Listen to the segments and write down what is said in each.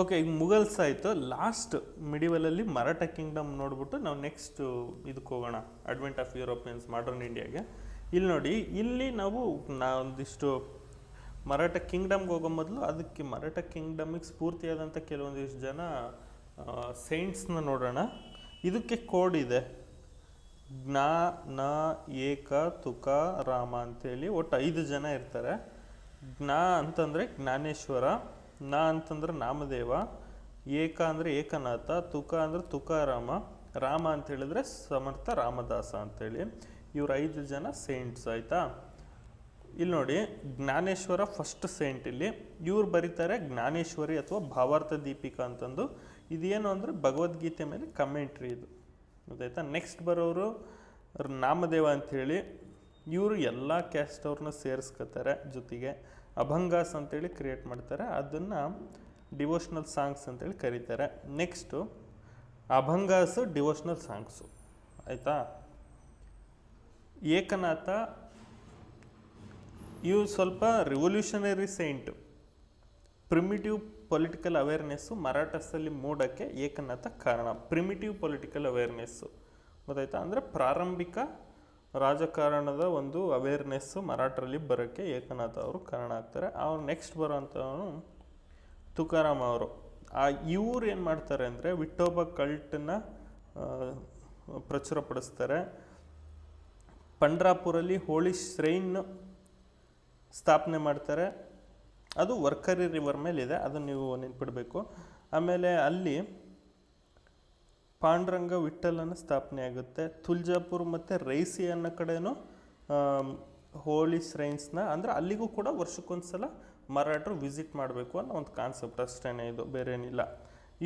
Okay ಈಗ ಮುಗಲ್ಸ್ ಆಯಿತು. Last ಮಿಡಿವಲಲ್ಲಿ Maratha Kingdom ನೋಡ್ಬಿಟ್ಟು ನಾವು ನೆಕ್ಸ್ಟ್ ಇದಕ್ಕೆ ಹೋಗೋಣ. ಅಡ್ವೆಂಟ್ ಆಫ್ ಯುರೋಪಿಯನ್ಸ್ ಮಾಡರ್ನ್ ಇಂಡಿಯಾಗೆ ಇಲ್ಲಿ ನೋಡಿ, ಇಲ್ಲಿ ನಾವು ನಾ ಒಂದಿಷ್ಟು ಮರಾಠ ಕಿಂಗ್ಡಮ್ಗೆ ಹೋಗೋ ಮೊದಲು ಅದಕ್ಕೆ ಮರಾಠ ಕಿಂಗ್ಡಮಿಗೆ ಸ್ಫೂರ್ತಿಯಾದಂಥ ಕೆಲವೊಂದಿಷ್ಟು ಜನ ಸೈಂಟ್ಸ್ನ ನೋಡೋಣ. ಇದಕ್ಕೆ ಕೋಡ್ ಇದೆ. ಜ್ಞಾ, ನ, ಏಕ, ತುಕ, ರಾಮ ಅಂತೇಳಿ ಒಟ್ಟು ಐದು ಜನ ಇರ್ತಾರೆ. ಜ್ಞಾ ಅಂತಂದರೆ ಜ್ಞಾನೇಶ್ವರ ನ ಅಂತಂದ್ರೆ ನಾಮದೇವ, ಏಕ ಅಂದರೆ ಏಕನಾಥ, ತುಕ ಅಂದರೆ ತುಕಾರಾಮ, ರಾಮ ಅಂತ ಹೇಳಿದ್ರೆ ಸಮರ್ಥ ರಾಮದಾಸ ಅಂತೇಳಿ ಇವ್ರು ಐದು ಜನ ಸೇಂಟ್ಸ್ ಆಯಿತಾ? ಇಲ್ಲಿ ನೋಡಿ, ಜ್ಞಾನೇಶ್ವರ ಫಸ್ಟ್ ಸೇಂಟ್ ಇಲ್ಲಿ. ಇವ್ರು ಬರೀತಾರೆ ಜ್ಞಾನೇಶ್ವರಿ ಅಥವಾ ಭಾವಾರ್ಥ ದೀಪಿಕಾ ಅಂತಂದು. ಇದೇನು ಅಂದರೆ ಭಗವದ್ಗೀತೆ ಮೇಲೆ ಕಮೆಂಟ್ರಿ ಇದು. ಗೊತ್ತಾಯ್ತಾ? ನೆಕ್ಸ್ಟ್ ಬರೋರು ನಾಮದೇವ ಅಂಥೇಳಿ ಇವರು ಎಲ್ಲ ಕ್ಯಾಸ್ಟ್ ಅವ್ರನ್ನ ಸೇರಿಸ್ಕೊತಾರೆ ಜೊತೆಗೆ. ಅಭಂಗಾಸ್ ಅಂತೇಳಿ ಕ್ರಿಯೇಟ್ ಮಾಡ್ತಾರೆ. ಅದನ್ನು ಡಿವೋಷ್ನಲ್ ಸಾಂಗ್ಸ್ ಅಂತೇಳಿ ಕರೀತಾರೆ. ನೆಕ್ಸ್ಟು ಅಭಂಗಾಸು ಡಿವೋಷ್ನಲ್ ಸಾಂಗ್ಸು ಆಯಿತಾ? ಏಕನಾಥ ಇವು ಸ್ವಲ್ಪ revolutionary saint primitive political awareness ಮರಾಠಸಲ್ಲಿ ಮೂಡೋಕ್ಕೆ ಏಕನಾಥ ಕಾರಣ. ಪ್ರಿಮಿಟಿವ್ ಪೊಲಿಟಿಕಲ್ ಅವೇರ್ನೆಸ್ಸು ಗೊತ್ತಾಯ್ತಾ? ಅಂದರೆ ಪ್ರಾರಂಭಿಕ ರಾಜಕಾರಣದ ಒಂದು ಅವೇರ್ನೆಸ್ಸು ಮರಾಠರಲ್ಲಿ ಬರೋಕ್ಕೆ ಏಕನಾಥ ಅವರು ಕಾರಣ ಆಗ್ತಾರೆ. ಅವ್ರು ನೆಕ್ಸ್ಟ್ ಬರೋವಂಥವನು ತುಕಾರಾಮ್ ಅವರು. ಆ ಇವ್ರು ಏನು ಮಾಡ್ತಾರೆ ಅಂದರೆ ವಿಠೋಬ ಕಲ್ಟನ್ನ ಪ್ರಚುರಪಡಿಸ್ತಾರೆ. ಪಂಡ್ರಾಪುರಲ್ಲಿ ಹೋಳಿ ಶ್ರೈನ್ ಸ್ಥಾಪನೆ ಮಾಡ್ತಾರೆ. ಅದು ವರ್ಕರಿ ರಿವರ್ ಮೇಲಿದೆ. ಅದನ್ನು ನೀವು ನೆನ್ಪಿಡಬೇಕು. ಆಮೇಲೆ ಅಲ್ಲಿ ಪಾಂಡುರಂಗ ವಿಠಲನ ಸ್ಥಾಪನೆ ಆಗುತ್ತೆ. ತುಲ್ಜಾಪುರ್ ಮತ್ತು ರೈಸಿ ಅನ್ನೋ ಕಡೆನೂ ಹೋಳಿ ಶ್ರೈನ್ಸ್ನ ಅಂದರೆ ಅಲ್ಲಿಗೂ ಕೂಡ ವರ್ಷಕ್ಕೊಂದು ಸಲ ಮರಾಠರು ವಿಸಿಟ್ ಮಾಡಬೇಕು ಅನ್ನೋ ಒಂದು ಕಾನ್ಸೆಪ್ಟ್ ಅಷ್ಟೇ ಇದು ಬೇರೆ ಏನಿಲ್ಲ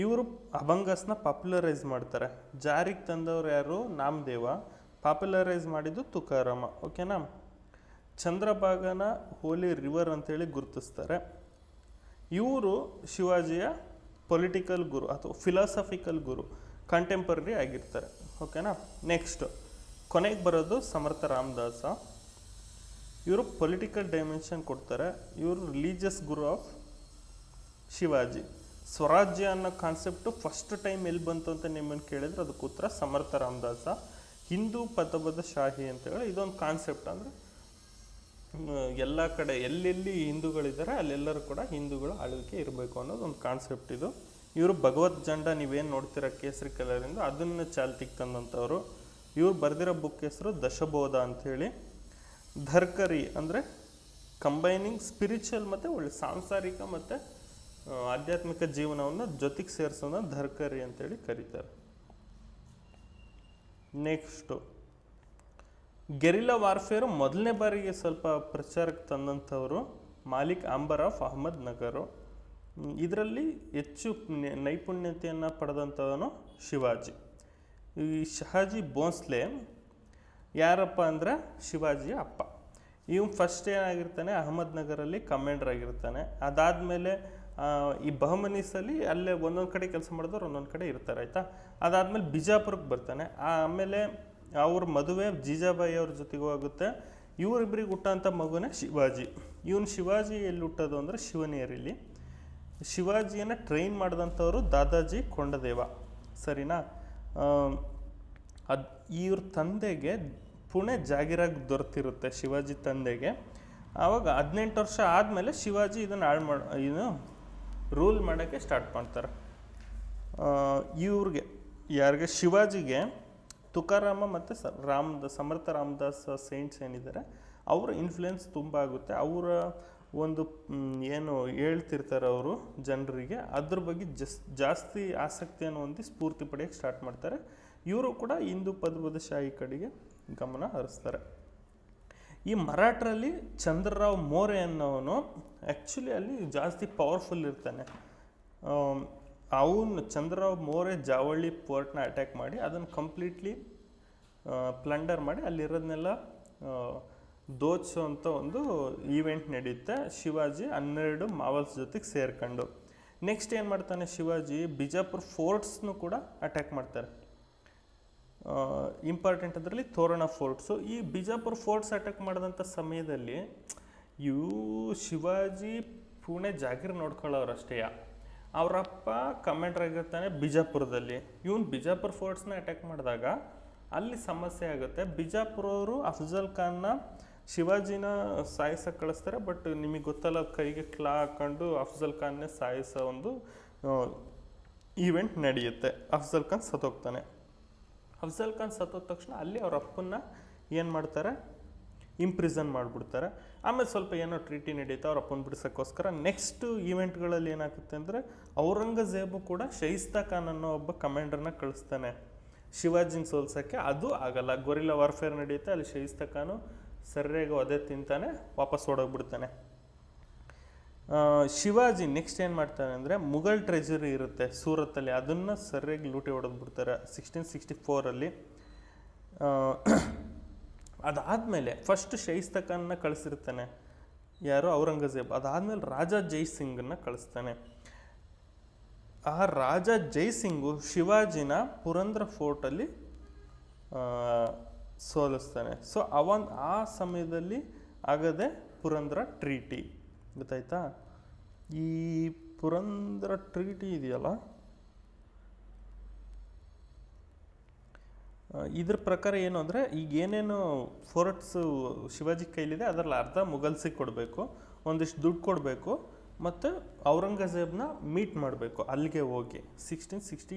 ಇವರು ಅಭಂಗಸ್ನ ಪಾಪ್ಯುಲರೈಸ್ ಮಾಡ್ತಾರೆ. ಜಾರಿಗೆ ತಂದವರು ಯಾರು? ನಾಮದೇವ. ಪಾಪ್ಯುಲರೈಸ್ ಮಾಡಿದ್ದು ತುಕಾರಾಮ, ಓಕೆನಾ? ಚಂದ್ರಭಾಗನ ಹೋಲಿ ರಿವರ್ ಅಂತೇಳಿ ಗುರುತಿಸ್ತಾರೆ. ಇವರು ಶಿವಾಜಿಯ ಪೊಲಿಟಿಕಲ್ ಗುರು, ಅಥವಾ ಫಿಲಾಸಫಿಕಲ್ ಗುರು. ಕಂಟೆಂಪರರಿ ಆಗಿರ್ತಾರೆ. ಓಕೆನಾ ನೆಕ್ಸ್ಟ್ ಕೊನೆಗೆ ಬರೋದು ಸಮರ್ಥ ರಾಮದಾಸ. ಇವರು ಪೊಲಿಟಿಕಲ್ ಡೈಮೆನ್ಷನ್ ಕೊಡ್ತಾರೆ. ಇವರು ರಿಲೀಜಿಯಸ್ ಗುರು ಆಫ್ ಶಿವಾಜಿ. ಸ್ವರಾಜ್ಯ ಅನ್ನೋ ಕಾನ್ಸೆಪ್ಟು ಫಸ್ಟ್ ಟೈಮ್ ಎಲ್ಲಿ ಬಂತು ಅಂತ ನಿಮ್ಮನ್ನು ಕೇಳಿದ್ರೆ ಅದಕ್ಕೆ ಉತ್ತರ ಸಮರ್ಥ ರಾಮದಾಸ. ಹಿಂದೂ ಪದಬದ್ಧ ಶಾಹಿ ಅಂತ ಹೇಳಿ ಇದೊಂದು ಕಾನ್ಸೆಪ್ಟ್ ಅಂದರೆ ಎಲ್ಲ ಕಡೆ ಎಲ್ಲೆಲ್ಲಿ ಹಿಂದೂಗಳಿದ್ದಾರೆ ಅಲ್ಲೆಲ್ಲರೂ ಕೂಡ ಹಿಂದೂಗಳ ಆಳ್ವಿಕೆ ಇರಬೇಕು ಅನ್ನೋದು ಒಂದು ಕಾನ್ಸೆಪ್ಟ್ ಇದು. ಇವರು ಭಗವತ್ ಜಂಡ ನೀವೇನು ನೋಡ್ತೀರ ಕೇಸರಿ ಕಲರಿಂದ, ಅದನ್ನು ಚಾಲ್ತಿಗೆ ತಂದಂಥವ್ರು. ಇವ್ರು ಬರೆದಿರೋ ಬುಕ್ ಹೆಸರು ದಶಬೋಧ ಅಂಥೇಳಿ. ಧರ್ಕರಿ ಅಂದರೆ ಕಂಬೈನಿಂಗ್ ಸ್ಪಿರಿಚುವಲ್ ಮತ್ತು ಒಳ್ಳೆ ಸಾಂಸಾರಿಕ ಮತ್ತು ಆಧ್ಯಾತ್ಮಿಕ ಜೀವನವನ್ನು ಜೊತೆಗೆ ಸೇರಿಸೋದನ್ನ ಧರ್ಕರಿ ಅಂತೇಳಿ ಕರೀತಾರೆ. ನೆಕ್ಸ್ಟು ಗೆರಿಲಾ ವಾರ್ಫೇರು ಮೊದಲನೇ ಬಾರಿಗೆ ಸ್ವಲ್ಪ ಪ್ರಚಾರಕ್ಕೆ ತಂದಂಥವರು ಮಾಲಿಕ್ ಅಂಬರ್ ಆಫ್ ಅಹಮದ್ ನಗರು. ಇದರಲ್ಲಿ ಹೆಚ್ಚು ನೈಪುಣ್ಯತೆಯನ್ನು ಪಡೆದಂಥವನು ಶಿವಾಜಿ. ಈ ಶಹಾಜಿ ಭೋಂಸ್ಲೆ ಯಾರಪ್ಪ ಅಂದರೆ ಶಿವಾಜಿಯ ಅಪ್ಪ. ಇವ್ನು ಫಸ್ಟ್ ಏನಾಗಿರ್ತಾನೆ ಅಹಮದ್ ನಗರಲ್ಲಿ ಕಮಾಂಡರ್ ಆಗಿರ್ತಾನೆ. ಅದಾದಮೇಲೆ ಈ ಬಹಮನೀಸಲ್ಲಿ ಅಲ್ಲೇ ಒಂದೊಂದು ಕಡೆ ಕೆಲಸ ಮಾಡಿದವ್ರು ಒಂದೊಂದು ಕಡೆ ಇರ್ತಾರೆ, ಆಯಿತಾ? ಅದಾದಮೇಲೆ ಬಿಜಾಪುರಕ್ಕೆ ಬರ್ತಾನೆ. ಆಮೇಲೆ ಅವ್ರ ಮದುವೆ ಜೀಜಾಬಾಯಿ ಅವ್ರ ಜೊತೆಗೂ ಆಗುತ್ತೆ. ಇವರಿಬ್ಬರಿಗೆ ಹುಟ್ಟಂಥ ಮಗುನೇ ಶಿವಾಜಿ. ಇವನು ಶಿವಾಜಿ ಎಲ್ಲಿ ಹುಟ್ಟೋದು ಅಂದರೆ ಶಿವನೇರಿಲಿ ಶಿವಾಜಿಯನ್ನು ಟ್ರೈನ್ ಮಾಡಿದಂಥವರು ದಾದಾಜಿ ಕೊಂಡದೇವ. ಸರಿನಾ? ಅದು ಇವ್ರ ತಂದೆಗೆ ಪುಣೆ ಜಾಗಿರಾಗಿ ದೊರೆತಿರುತ್ತೆ ಶಿವಾಜಿ ತಂದೆಗೆ. ಆವಾಗ ಹದಿನೆಂಟು ವರ್ಷ ಆದಮೇಲೆ ಶಿವಾಜಿ ಇದನ್ನು ಹಾಳು ಮಾಡಿ, ಇದು ರೂಲ್ ಮಾಡೋಕ್ಕೆ ಸ್ಟಾರ್ಟ್ ಮಾಡ್ತಾರೆ. ಇವ್ರಿಗೆ, ಯಾರಿಗೆ? ಶಿವಾಜಿಗೆ ತುಕಾರಾಮ ಮತ್ತು ಸ, ರಾಮದ, ಸಮರ್ಥ ರಾಮದಾಸ್ ಸೇಂಟ್ಸ್ ಏನಿದ್ದಾರೆ ಅವರ ಇನ್ಫ್ಲುಯೆನ್ಸ್ ತುಂಬ ಆಗುತ್ತೆ. ಅವರ ಒಂದು ಏನು ಹೇಳ್ತಿರ್ತಾರೆ ಅವರು ಜನರಿಗೆ, ಅದ್ರ ಬಗ್ಗೆ ಜಸ್, ಜಾಸ್ತಿ ಆಸಕ್ತಿಯನ್ನು ಹೊಂದಿ ಸ್ಫೂರ್ತಿ ಪಡೆಯೋಕ್ಕೆ ಸ್ಟಾರ್ಟ್ ಮಾಡ್ತಾರೆ. ಇವರು ಕೂಡ ಹಿಂದೂ ಪದ್ಮದಶಾಹಿ ಶಾಹಿ ಕಡೆಗೆ ಗಮನ ಹರಿಸ್ತಾರೆ. ಈ ಮರಾಠರಲ್ಲಿ ಚಂದ್ರರಾವ್ ಮೋರೆ ಅನ್ನೋವನು ಆ್ಯಕ್ಚುಲಿ ಅಲ್ಲಿ ಜಾಸ್ತಿ ಪವರ್ಫುಲ್ ಇರ್ತಾನೆ. ಅವನು ಚಂದ್ರರಾವ್ ಮೋರೆ ಜಾವಳಿ ಪೋರ್ಟ್ನ ಅಟ್ಯಾಕ್ ಮಾಡಿ ಅದನ್ನು ಕಂಪ್ಲೀಟ್ಲಿ ಪ್ಲಂಡರ್ ಮಾಡಿ ಅಲ್ಲಿರೋದನ್ನೆಲ್ಲ ದೋಚೋ ಅಂತ ಒಂದು ಈವೆಂಟ್ ನಡೆಯುತ್ತೆ ಶಿವಾಜಿ ಹನ್ನೆರಡು ಮಾವಲ್ಸ್ ಜೊತೆಗೆ ಸೇರ್ಕೊಂಡು. ನೆಕ್ಸ್ಟ್ ಏನು ಮಾಡ್ತಾನೆ ಶಿವಾಜಿ? ಬಿಜಾಪುರ್ ಫೋರ್ಟ್ಸ್ನು ಕೂಡ ಅಟ್ಯಾಕ್ ಮಾಡ್ತಾರೆ. ಇಂಪಾರ್ಟೆಂಟ್ ಅದರಲ್ಲಿ ತೋರಣ ಫೋರ್ಟ್ಸು. ಈ ಬಿಜಾಪುರ್ ಫೋರ್ಟ್ಸ್ ಅಟ್ಯಾಕ್ ಮಾಡಿದಂಥ ಸಮಯದಲ್ಲಿ ಇವು ಶಿವಾಜಿ ಪುಣೆ ಜಾಗೀರ್ ನೋಡ್ಕೊಳ್ಳೋರು ಅಷ್ಟೇ. ಅವರಪ್ಪ ಕಮಾಂಡರ್ ಆಗಿರ್ತಾನೆ ಬಿಜಾಪುರದಲ್ಲಿ. ಇವನು ಬಿಜಾಪುರ ಫೋರ್ಟ್ಸ್ನ ಅಟ್ಯಾಕ್ ಮಾಡಿದಾಗ ಅಲ್ಲಿ ಸಮಸ್ಯೆ ಆಗುತ್ತೆ. ಬಿಜಾಪುರವರು ಅಫ್ಜಲ್ ಖಾನ್ನ ಶಿವಾಜಿನ ಸಾಯಿಸಕ್ಕೆ ಕಳಿಸ್ತಾರೆ ಬಟ್ ನಿಮಗೆ ಗೊತ್ತಲ್ಲ, ಕೈಗೆ ಕ್ಲಾ ಹಾಕೊಂಡು ಅಫ್ಜಲ್ ಖಾನ್ನೇ ಸಾಯಿಸೋ ಒಂದು ಈವೆಂಟ್ ನಡೆಯುತ್ತೆ. ಅಫ್ಜಲ್ ಖಾನ್ ಸತ್ತೋಗ್ತಾನೆ. ಅಫ್ಜಲ್ ಖಾನ್ ಸತ್ತೋದ ತಕ್ಷಣ ಅಲ್ಲಿ ಅವ್ರ ಅಪ್ಪನ್ನ ಏನು ಮಾಡ್ತಾರೆ? ಇಂಪ್ರಿಸನ್ ಮಾಡಿಬಿಡ್ತಾರೆ. ಆಮೇಲೆ ಸ್ವಲ್ಪ ಏನೋ ಟ್ರೀಟಿ ನಡೆಯುತ್ತೆ ಅವ್ರ ಅಪ್ಪನ ಬಿಡಿಸೋಕ್ಕೋಸ್ಕರ ನೆಕ್ಸ್ಟ್ ಈವೆಂಟ್ಗಳಲ್ಲಿ ಏನಾಗುತ್ತೆ ಅಂದರೆ ಔರಂಗಜೇಬು ಕೂಡ ಶೈಸ್ತಾ ಖಾನ್ ಅನ್ನೋ ಒಬ್ಬ ಕಮಾಂಡರ್ನ ಕಳಿಸ್ತಾನೆ. ಶಿವಾಜಿನ ಸೋಲ್ಸೋಕ್ಕೆ, ಅದು ಆಗಲ್ಲ. ಗೊರಿಲ್ಲ ವಾರ್ಫೇರ್ ನಡೆಯುತ್ತೆ ಅಲ್ಲಿ ಶೈಸ್ತಾ ಖಾನು ಸರಿಯಾಗಿ ಒದೆ ತಿಂತಾನೆ, ವಾಪಸ್ ಓಡೋಗ್ಬಿಡ್ತಾನೆ. ಶಿವಾಜಿ ನೆಕ್ಸ್ಟ್ ಏನು ಮಾಡ್ತಾನೆ ಅಂದರೆ, ಮುಘಲ್ ಟ್ರೆಜರಿ ಇರುತ್ತೆ ಸೂರತ್ತಲ್ಲಿ, ಅದನ್ನು ಸರಿಯಾಗಿ ಲೂಟಿ ಹೊಡೆದ್ಬಿಡ್ತಾರೆ ಸಿಕ್ಸ್ಟೀನ್ ಸಿಕ್ಸ್ಟಿ ಫೋರಲ್ಲಿ ಅದಾದಮೇಲೆ ಫಸ್ಟ್ ಶೈಸ್ತ ಖಾನ್ನ ಕಳಿಸಿರ್ತಾನೆ. ಯಾರು ಔರಂಗಜೇಬ್, ಅದಾದಮೇಲೆ ರಾಜ ಜೈಸಿಂಗನ್ನ ಕಳಿಸ್ತಾನೆ. ಆ ರಾಜ ಜೈಸಿಂಗು ಶಿವಾಜಿನ ಪುರಂದ್ರ ಫೋರ್ಟಲ್ಲಿ ಸೋಲಿಸ್ತಾನೆ. ಸೊ ಅವನ್ ಆ ಸಮಯದಲ್ಲಿ ಆಗದೆ ಪುರಂದ್ರ ಟ್ರೀಟಿ. ಗೊತ್ತಾಯ್ತಾ? ಈ ಪುರಂದ್ರ ಟ್ರೀಟಿ ಇದೆಯಲ್ಲ? ಇದ್ರ ಪ್ರಕಾರ ಏನು ಅಂದರೆ, ಈಗ ಏನೇನು ಫೋರ್ಟ್ಸು ಶಿವಾಜಿ ಕೈಲಿದೆ, ಅದರಲ್ಲಿ ಅರ್ಧ ಮುಗಲ್ಸಿಗೆ ಕೊಡಬೇಕು, ಒಂದಿಷ್ಟು ದುಡ್ಡು ಕೊಡಬೇಕು, ಮತ್ತು ಔರಂಗಜೇಬ್ನ ಮೀಟ್ ಮಾಡಬೇಕು, ಅಲ್ಲಿಗೆ ಹೋಗಿ. ಸಿಕ್ಸ್ಟೀನ್ ಸಿಕ್ಸ್ಟಿ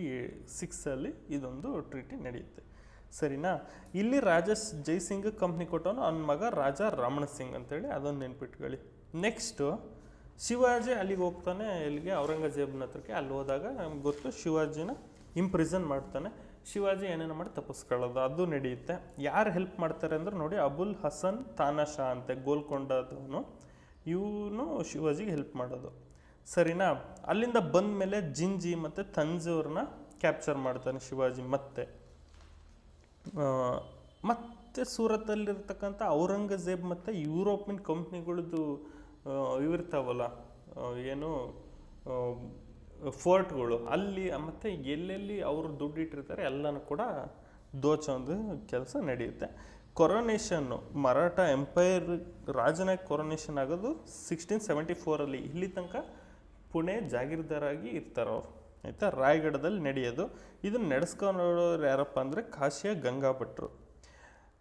ಸಿಕ್ಸಲ್ಲಿ ಇದೊಂದು ಟ್ರೀಟಿ ನಡೆಯುತ್ತೆ. ಸರಿನಾ? ಇಲ್ಲಿ ರಾಜಸ್ ಜೈಸಿಂಗ್ ಕಂಪ್ನಿ ಕೊಟ್ಟವನು, ಅವನ ಮಗ ರಾಜ ರಮಣ ಸಿಂಗ್ ಅಂತೇಳಿ, ಅದೊಂದು ನೆನ್ಪಿಟ್ಕೊಳ್ಳಿ ನೆಕ್ಸ್ಟು ಶಿವಾಜಿ ಅಲ್ಲಿಗೆ ಹೋಗ್ತಾನೆ, ಇಲ್ಲಿಗೆ ಔರಂಗಜೇಬ್ನ ಹತ್ರಕ್ಕೆ. ಅಲ್ಲಿ ಹೋದಾಗ ನಮ್ಗೆ ಗೊತ್ತು, ಶಿವಾಜಿನ ಇಂಪ್ರಿಸನ್ ಮಾಡ್ತಾನೆ. ಶಿವಾಜಿ ಏನೇನು ಮಾಡಿ ತಪ್ಪಿಸ್ಕೊಳ್ಳೋದು, ಅದು ನಡೆಯುತ್ತೆ. ಯಾರು ಹೆಲ್ಪ್ ಮಾಡ್ತಾರೆ ಅಂದ್ರೆ ನೋಡಿ, ಅಬುಲ್ ಹಸನ್ ತಾನಾಶಾ ಅಂತೆ, ಗೋಲ್ಕೊಂಡದವನು. ಇವನು ಶಿವಾಜಿಗೆ ಹೆಲ್ಪ್ ಮಾಡೋದು. ಸರಿನಾ? ಅಲ್ಲಿಂದ ಬಂದ ಮೇಲೆ ಜಿಂಜಿ ಮತ್ತು ತಂಜೂರ್ನ ಕ್ಯಾಪ್ಚರ್ ಮಾಡ್ತಾನೆ ಶಿವಾಜಿ ಮತ್ತೆ. ಮತ್ತೆ ಸೂರತ್ತಲ್ಲಿರ್ತಕ್ಕಂಥ ಔರಂಗಜೇಬ್ ಮತ್ತು ಯುರೋಪಿಯನ್ ಕಂಪ್ನಿಗಳದ್ದು ಇವಿರ್ತಾವಲ್ಲ ಏನು ಫೋರ್ಟ್ಗಳು, ಅಲ್ಲಿ ಮತ್ತು ಎಲ್ಲೆಲ್ಲಿ ಅವರು ದುಡ್ಡು ಇಟ್ಟಿರ್ತಾರೆ ಎಲ್ಲನೂ ಕೂಡ ದೋಚೊಂದು ಕೆಲಸ ನಡೆಯುತ್ತೆ. ಕೊರೊನೇಷನ್ನು ಮರಾಠ ಎಂಪೈರ್ ರಾಜನ ಕೊರೊನೇಷನ್ ಆಗೋದು ಸಿಕ್ಸ್ಟೀನ್ ಸೆವೆಂಟಿ ಫೋರಲ್ಲಿ ಇಲ್ಲಿ ತನಕ ಪುಣೆ ಜಾಗೀರ್ದಾರಾಗಿ ಇರ್ತಾರೆ ಅವರು ಆಯಿತಾ? ರಾಯಗಢದಲ್ಲಿ ನಡೆಯೋದು. ಇದನ್ನು ನಡೆಸ್ಕೊಂಡು ಯಾರಪ್ಪ ಅಂದರೆ ಕಾಶಿಯ ಗಂಗಾ ಭಟ್ರು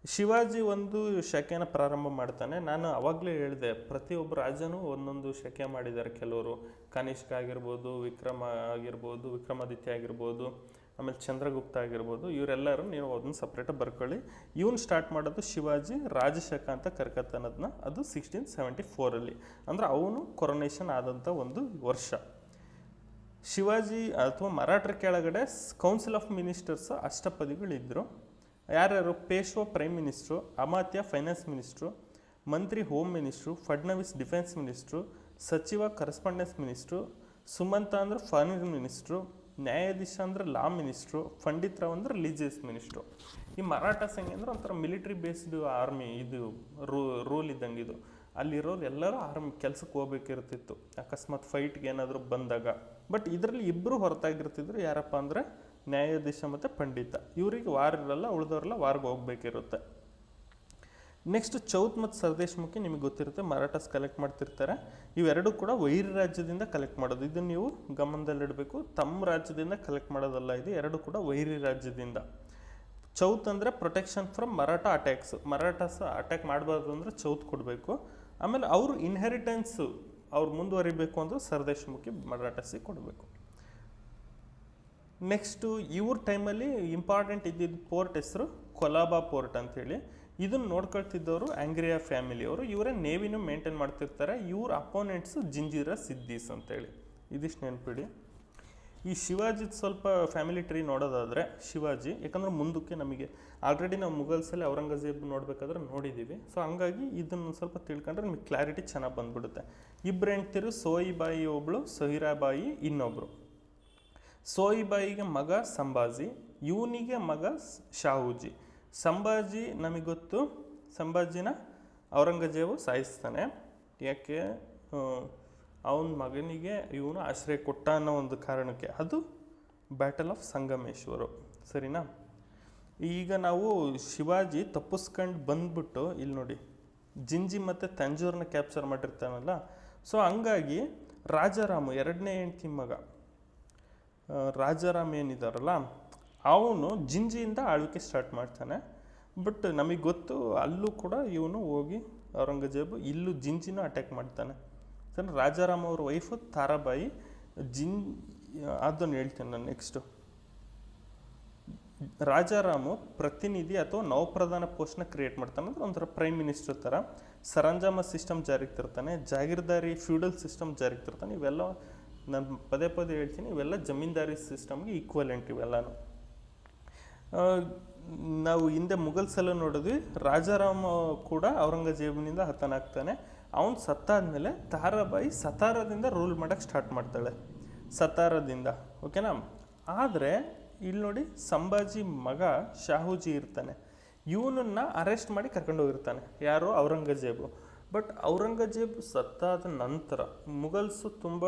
ಶಿವಾಜಿ ಒಂದು ಶಕೆನ ಪ್ರಾರಂಭ ಮಾಡ್ತಾನೆ. ನಾನು ಅವಾಗಲೇ ಹೇಳಿದೆ, ಪ್ರತಿಯೊಬ್ಬ ರಾಜನೂ ಒಂದೊಂದು ಶಕೆ ಮಾಡಿದ್ದಾರೆ. ಕೆಲವರು ಕನಿಷ್ಕ ಆಗಿರ್ಬೋದು, ವಿಕ್ರಮ ಆಗಿರ್ಬೋದು, ವಿಕ್ರಮಾದಿತ್ಯ ಆಗಿರ್ಬೋದು, ಆಮೇಲೆ ಚಂದ್ರಗುಪ್ತ ಆಗಿರ್ಬೋದು, ಇವರೆಲ್ಲರೂ ನೀವು ಅದನ್ನು ಸಪ್ರೇಟಾಗಿ ಬರ್ಕೊಳ್ಳಿ. ಇವನು ಸ್ಟಾರ್ಟ್ ಮಾಡೋದು ಶಿವಾಜಿ ರಾಜಶಕ ಅಂತ ಕರ್ಕತ್ತನದನ್ನ ಅದು ಸಿಕ್ಸ್ಟೀನ್ ಸೆವೆಂಟಿ ಫೋರಲ್ಲಿ ಅಂದರೆ ಅವನು ಕೊರೊನೇಷನ್ ಆದಂಥ ಒಂದು ವರ್ಷ. ಶಿವಾಜಿ ಅಥವಾ ಮರಾಠರ ಕೆಳಗಡೆ ಕೌನ್ಸಿಲ್ ಆಫ್ ಮಿನಿಸ್ಟರ್ಸ್ ಅಷ್ಟಪದಿಗಳಿದ್ದರು ಯಾರ್ಯಾರು? ಪೇಶ್ವ ಪ್ರೈಮ್ ಮಿನಿಸ್ಟ್ರು ಅಮಾತ್ಯ ಫೈನಾನ್ಸ್ ಮಿನಿಸ್ಟ್ರು ಮಂತ್ರಿ home minister Fadnavis defence minister ಸಚಿವ ಕರೆಸ್ಪಾಂಡೆನ್ಸ್ ಮಿನಿಸ್ಟ್ರು ಸುಮಂತ ಅಂದ್ರೆ ಫಾರಿನ್ ಮಿನಿಸ್ಟ್ರು ನ್ಯಾಯಾಧೀಶ ಅಂದ್ರೆ ಲಾ ಮಿನಿಸ್ಟ್ರು ಪಂಡಿತ್ ರಾವ್ ಅಂದ್ರೆ ರಿಲಿಜಿಯಸ್ ಮಿನಿಸ್ಟ್ರು ಈ ಮರಾಠ ಸಂಘ ಅಂದ್ರೆ ಒಂಥರ ಮಿಲಿಟರಿ ಬೇಸ್ಡ್ ಆರ್ಮಿ ಇದು ರೂಲ್ ಇದ್ದಂಗೆ ಇದು. ಅಲ್ಲಿರೋರು ಎಲ್ಲರೂ ಆರ್ಮಿ ಕೆಲಸಕ್ಕೆ ಹೋಗ್ಬೇಕಿರ್ತಿತ್ತು. ಅಕಸ್ಮಾತ್ ಫೈಟ್ಗೆ ಏನಾದರೂ ಬಂದಾಗ. ಬಟ್ ಇದರಲ್ಲಿ ಇಬ್ಬರು ಹೊರತಾಗಿರ್ತಿದ್ರು ಯಾರಪ್ಪ ಅಂದರೆ ನ್ಯಾಯಾಧೀಶ ಮತ್ತು ಪಂಡಿತ. ಇವರಿಗೆ ವಾರ ಇರಲ್ಲ, ಉಳಿದವರೆಲ್ಲ ವಾರ್ಗೆ ಹೋಗ್ಬೇಕಿರುತ್ತೆ. ನೆಕ್ಸ್ಟ್ ಚೌತ್ ಮತ್ತು ಸರ್ದೇಶ್ಮುಖಿ ನಿಮಗೆ ಗೊತ್ತಿರುತ್ತೆ, ಮರಾಠಸ್ ಕಲೆಕ್ಟ್ ಮಾಡ್ತಿರ್ತಾರೆ. ಇವೆರಡೂ ಕೂಡ ವೈರ ರಾಜ್ಯದಿಂದ ಕಲೆಕ್ಟ್ ಮಾಡೋದು. ಇದನ್ನು ನೀವು ಗಮನದಲ್ಲಿಡಬೇಕು. ತಮ್ಮ ರಾಜ್ಯದಿಂದ ಕಲೆಕ್ಟ್ ಮಾಡೋದಲ್ಲ ಇದು, ಎರಡೂ ಕೂಡ ವೈರಿ ರಾಜ್ಯದಿಂದ. ಚೌತ್ ಅಂದರೆ protection from Maratha attacks Marathas attack ಮಾಡಬಾರ್ದು ಅಂದರೆ ಚೌತ್ ಕೊಡಬೇಕು. ಆಮೇಲೆ ಅವರು ಇನ್ಹೆರಿಟೆನ್ಸು ಅವ್ರು ಮುಂದುವರಿಬೇಕು ಅಂದ್ರೆ ಸರ್ದೇಶಮುಖಿ ಮರಾಠಸಿಗೆ ಕೊಡಬೇಕು. ನೆಕ್ಸ್ಟು ಇವ್ರ ಟೈಮಲ್ಲಿ ಇಂಪಾರ್ಟೆಂಟ್ ಇದ್ದಿದ್ದ ಪೋರ್ಟ್ ಹೆಸರು ಕೊಲಾಬಾ ಪೋರ್ಟ್ ಅಂಥೇಳಿ ಇದನ್ನು ನೋಡ್ಕೊಳ್ತಿದ್ದವರು ಆಂಗ್ರಿಯಾ ಫ್ಯಾಮಿಲಿಯವರು ಇವರೇ ನೇವಿನೂ ಮೇಂಟೈನ್ ಮಾಡ್ತಿರ್ತಾರೆ. ಇವ್ರ ಅಪೋನೆಂಟ್ಸು ಜಿಂಜಿರ ಸಿದ್ದೀಸ್ ಅಂತೇಳಿ ಇದಿಷ್ಟು ನೆನ್ಪಿಡಿ. ಈ ಶಿವಾಜಿದ ಸ್ವಲ್ಪ ಫ್ಯಾಮಿಲಿ ಟ್ರೀ ನೋಡೋದಾದರೆ ಶಿವಾಜಿ, ಯಾಕಂದ್ರೆ ಮುಂದಕ್ಕೆ ನಮಗೆ ಆಲ್ರೆಡಿ ನಾವು ಮುಗಲ್ಸಲ್ಲಿ ಔರಂಗಜೇಬ್ ನೋಡಬೇಕಾದ್ರೆ ನೋಡಿದ್ದೀವಿ ಸೊ ಹಂಗಾಗಿ ಇದನ್ನು ಸ್ವಲ್ಪ ತಿಳ್ಕೊಂಡ್ರೆ ನಿಮಗೆ ಕ್ಲಾರಿಟಿ ಚೆನ್ನಾಗಿ ಬಂದ್ಬಿಡುತ್ತೆ. ಇಬ್ಬರು ಹೆಂಡ್ತಿರು, ಸೋಯಿಬಾಯಿ ಒಬ್ಳು, ಸೊಹಿರಾಬಾಯಿ ಇನ್ನೊಬ್ಬರು ಸೋಯಿಬಾಯಿಗೆ ಮಗ ಸಂಭಾಜಿ, ಇವನಿಗೆ ಮಗ ಶಾಹುಜಿ. ಸಂಭಾಜಿ ನಮಗೆ ಗೊತ್ತು, ಸಂಭಾಜಿನ ಔರಂಗಜೇಬು ಸಾಯಿಸ್ತಾನೆ. ಯಾಕೆ? ಅವನ ಮಗನಿಗೆ ಇವನು ಆಶ್ರಯ ಕೊಟ್ಟ ಅನ್ನೋ ಒಂದು ಕಾರಣಕ್ಕೆ. ಅದು ಬ್ಯಾಟಲ್ ಆಫ್ ಸಂಗಮೇಶ್ವರು. ಸರಿನಾ? ಈಗ ನಾವು ಶಿವಾಜಿ ತಪ್ಪಿಸ್ಕೊಂಡು ಬಂದ್ಬಿಟ್ಟು ಇಲ್ಲಿ ನೋಡಿ, ಜಿಂಜಿ ಮತ್ತು ತಂಜೂರನ್ನ ಕ್ಯಾಪ್ಚರ್ ಮಾಡಿರ್ತಾನಲ್ಲ ಸೊ ಹಂಗಾಗಿ ರಾಜಾರಾಮು ಎರಡನೇ ಹೆಂಡ್ತಿ ಮಗ ರಾಜಾರಾಮ್ ಏನಿದಾರಲ್ಲ, ಅವನು ಜಿಂಜಿಯಿಂದ ಆಳ್ವಿಕೆ ಸ್ಟಾರ್ಟ್ ಮಾಡ್ತಾನೆ. ಬಟ್ ನಮಗೆ ಗೊತ್ತು ಅಲ್ಲೂ ಕೂಡ ಇವನು ಹೋಗಿ ಔರಂಗಜೇಬು ಇಲ್ಲೂ ಜಿಂಜಿನೂ ಅಟ್ಯಾಕ್ ಮಾಡ್ತಾನೆ. ಸರ್ ರಾಜಾರಾಮ್ ಅವ್ರ ವೈಫು ತಾರಾಬಾಯಿ, ಜಿನ್, ಅದನ್ನು ಹೇಳ್ತೇನೆ ನಾನು ನೆಕ್ಸ್ಟು ರಾಜಾರಾಮು ಪ್ರತಿನಿಧಿ ಅಥವಾ ನವಪ್ರಧಾನ ಪೋಸ್ಟ್ನ ಕ್ರಿಯೇಟ್ ಮಾಡ್ತಾನೆ. ಅಂದ್ರೆ ಒಂಥರ ಪ್ರೈಮ್ ಮಿನಿಸ್ಟರ್ ಥರ. ಸರಂಜಾಮ ಸಿಸ್ಟಮ್ ಜಾರಿಗೆ ತರ್ತಾನೆ. ಜಾಗೀರ್ದಾರಿ ಫ್ಯೂಡಲ್ ಸಿಸ್ಟಮ್ ಜಾರಿಗೆ ತರ್ತಾನೆ. ಇವೆಲ್ಲ ನಾನು ಪದೇ ಪದೇ ಹೇಳ್ತೀನಿ. ಇವೆಲ್ಲ ಜಮೀನ್ದಾರಿ ಸಿಸ್ಟಮ್ಗೆ ಈಕ್ವಲೆಂಟ್ ಇವೆಲ್ಲನೂ. ನಾವು ಹಿಂದೆ ಮುಘಲ್ ಸಲ ನೋಡಿದ್ವಿ. ರಾಜಾರಾಮ ಕೂಡ ಔರಂಗಜೇಬನಿಂದ ಹತನಾಗ್ತಾನೆ. ಅವನು ಸತ್ತಾದಮೇಲೆ ತಾರಾಬಾಯಿ ಸತಾರದಿಂದ ರೂಲ್ ಮಾಡೋಕ್ಕೆ ಸ್ಟಾರ್ಟ್ ಮಾಡ್ತಾಳೆ. ಸತಾರದಿಂದ ಓಕೆನಾ ಆದರೆ ಇಲ್ಲಿ ನೋಡಿ ಸಂಭಾಜಿ ಮಗ ಶಾಹುಜಿ ಇರ್ತಾನೆ. ಇವನನ್ನು ಅರೆಸ್ಟ್ ಮಾಡಿ ಕರ್ಕೊಂಡೋಗಿರ್ತಾನೆ ಯಾರು ಔರಂಗಜೇಬು. ಬಟ್ ಔರಂಗಜೇಬ್ ಸತ್ತಾದ ನಂತರ ಮುಗಲ್ಸು ತುಂಬ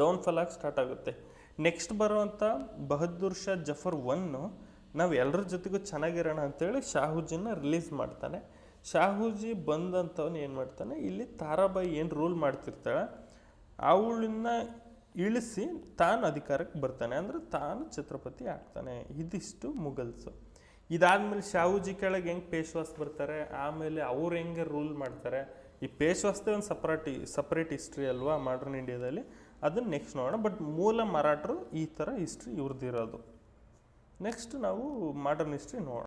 ಡೌನ್ಫಾಲ್ ಆಗಿ ಸ್ಟಾರ್ಟ್ ಆಗುತ್ತೆ. ನೆಕ್ಸ್ಟ್ ಬರುವಂಥ ಬಹದ್ದೂರ್ ಶಾ ಜಫರ್ ಒನ್ನು ನಾವು ಎಲ್ಲರ ಜೊತೆಗೂ ಚೆನ್ನಾಗಿರೋಣ ಅಂತೇಳಿ ಶಾಹುಜಿನ ರಿಲೀಸ್ ಮಾಡ್ತಾನೆ. ಶಾಹುಜಿ ಬಂದಂಥವ್ನು ಏನು ಮಾಡ್ತಾನೆ, ಇಲ್ಲಿ ತಾರಾಬಾಯಿ ಏನು ರೂಲ್ ಮಾಡ್ತಿರ್ತಾಳೆ ಅವಳನ್ನ ಇಳಿಸಿ ತಾನು ಅಧಿಕಾರಕ್ಕೆ ಬರ್ತಾನೆ, ಅಂದರೆ ತಾನು ಛತ್ರಪತಿ ಆಗ್ತಾನೆ. ಇದಿಷ್ಟು ಮುಗಲ್ಸು. ಇದಾದಮೇಲೆ ಶಾಹುಜಿ ಕೆಳಗೆ ಹೆಂಗೆ ಪೇಶ್ವಾಸ್ ಬರ್ತಾರೆ, ಆಮೇಲೆ ಅವ್ರು ಹೆಂಗೆ ರೂಲ್ ಮಾಡ್ತಾರೆ. ಈ ಪೇಶ್ವಾಸ್ದೇ ಒಂದು ಸಪ್ರೇಟಿ, ಸಪ್ರೇಟ್ ಹಿಸ್ಟ್ರಿ ಅಲ್ವಾ ಮಾಡ್ರನ್ ಇಂಡಿಯಾದಲ್ಲಿ, ಅದನ್ನು ನೆಕ್ಸ್ಟ್ ನೋಡೋಣ. ಬಟ್ ಮೂಲ ಮರಾಠರು ಈ ಥರ ಹಿಸ್ಟ್ರಿ ಇವ್ರದ್ದಿರೋದು ನೆಕ್ಸ್ಟ್ ನಾವು ಮಾಡರ್ನ್ ಹಿಸ್ಟ್ರಿ ನೋಡೋಣ.